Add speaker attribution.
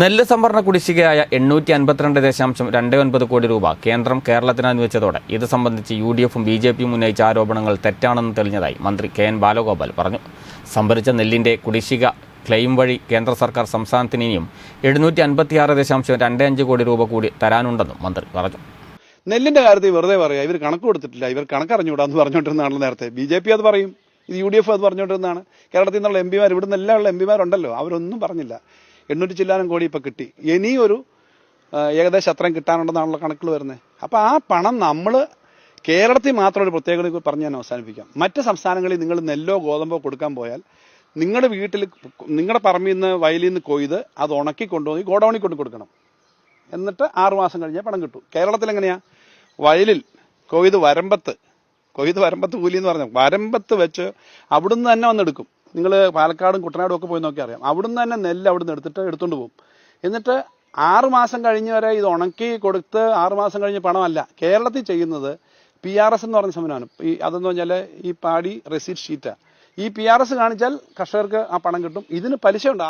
Speaker 1: നെല്ല് സംഭരണ കുടിശ്ശികയായ എണ്ണൂറ്റി അൻപത്തിരണ്ട് ദശാംശം രണ്ട് ഒൻപത് കോടി രൂപ കേന്ദ്രം കേരളത്തിന് അനുവദിച്ചതോടെ ഇത് സംബന്ധിച്ച് യു ഡി എഫും ബി ജെ പിയും ഉന്നയിച്ച ആരോപണങ്ങൾ തെറ്റാണെന്ന് തെളിഞ്ഞതായി മന്ത്രി കെ എൻ ബാലഗോപാൽ പറഞ്ഞു. സംഭരിച്ച നെല്ലിന്റെ കുടിശ്ശിക ക്ലെയിം വഴി കേന്ദ്ര സർക്കാർ സംസ്ഥാനത്തിന് ഇനിയും എഴുന്നൂറ്റി അൻപത്തിയാറ് ദശാംശം രണ്ട് അഞ്ച് കോടി രൂപ കൂടി തരാനുണ്ടെന്നും മന്ത്രി പറഞ്ഞു.
Speaker 2: നെല്ലിന്റെ കാര്യത്തിൽ വെറുതെ പറയാം. ഇവർ കണക്ക് കൊടുത്തിട്ടില്ല. ഇവർ കണക്കറിഞ്ഞുകൂടാന്ന് പറഞ്ഞുകൊണ്ടിരുന്നതാണല്ലോ നേരത്തെ. ബി ജെ പി അത് പറയും. ഇത് യു ഡി എഫ് അത് പറഞ്ഞുകൊണ്ടിരുന്നതാണ്. കേരളത്തിൽ നിന്നുള്ള എം പിമാർ ഇവിടുന്ന് എല്ലാ ഉള്ള എം പിമാരുണ്ടല്ലോ. അവരൊന്നും പറഞ്ഞില്ല. എണ്ണൂറ്റി ചില്ലാനം കോടി ഇപ്പം കിട്ടി. ഇനിയൊരു ഏകദേശം അത്രയും കിട്ടാനുണ്ടെന്നാണല്ലോ കണക്കുകൾ വരുന്നത് അപ്പോൾ ആ പണം നമ്മൾ കേരളത്തിൽ മാത്രം ഒരു പ്രത്യേകത പറഞ്ഞ് ഞാൻ അവസാനിപ്പിക്കാം. മറ്റ് സംസ്ഥാനങ്ങളിൽ നിങ്ങൾ നെല്ലോ ഗോതമ്പോ കൊടുക്കാൻ പോയാൽ നിങ്ങളുടെ വീട്ടിൽ നിങ്ങളുടെ പറമ്പിൽ നിന്ന് വയലിൽ നിന്ന് കൊയ്ത് അത് ഉണക്കി കൊണ്ടുപോയി ഗോഡൌണിൽ കൊണ്ട് കൊടുക്കണം. എന്നിട്ട് ആറു മാസം കഴിഞ്ഞാൽ പണം കിട്ടും. കേരളത്തിൽ എങ്ങനെയാ? വയലിൽ കൊയ്ത് വരമ്പത്ത് കൊയ്ത് വരമ്പത്ത് കൂലി എന്ന് പറഞ്ഞു വരമ്പത്ത് വെച്ച് അവിടുന്ന് തന്നെ വന്നെടുക്കും നിങ്ങൾ പാലക്കാടും കുട്ടനാടും ഒക്കെ പോയി നോക്കി അറിയാം. അവിടുന്ന് തന്നെ നെല്ല് അവിടുന്ന് എടുത്തിട്ട് എടുത്തുകൊണ്ട് പോകും. എന്നിട്ട് ആറ് മാസം കഴിഞ്ഞ് വരെ ഇത് ഉണക്കി കൊടുത്ത് ആറ് മാസം കഴിഞ്ഞ് പണമല്ല കേരളത്തിൽ ചെയ്യുന്നത് പി ആർ എസ് എന്ന് പറഞ്ഞ സംവിധാനം. ഈ അതെന്ന് പറഞ്ഞാൽ ഈ പാടി റെസീറ്റ് ഷീറ്റാണ് ഈ പി ആർ എസ് കാണിച്ചാൽ കർഷകർക്ക് ആ പണം കിട്ടും. ഇതിന് പലിശ ഉണ്ട്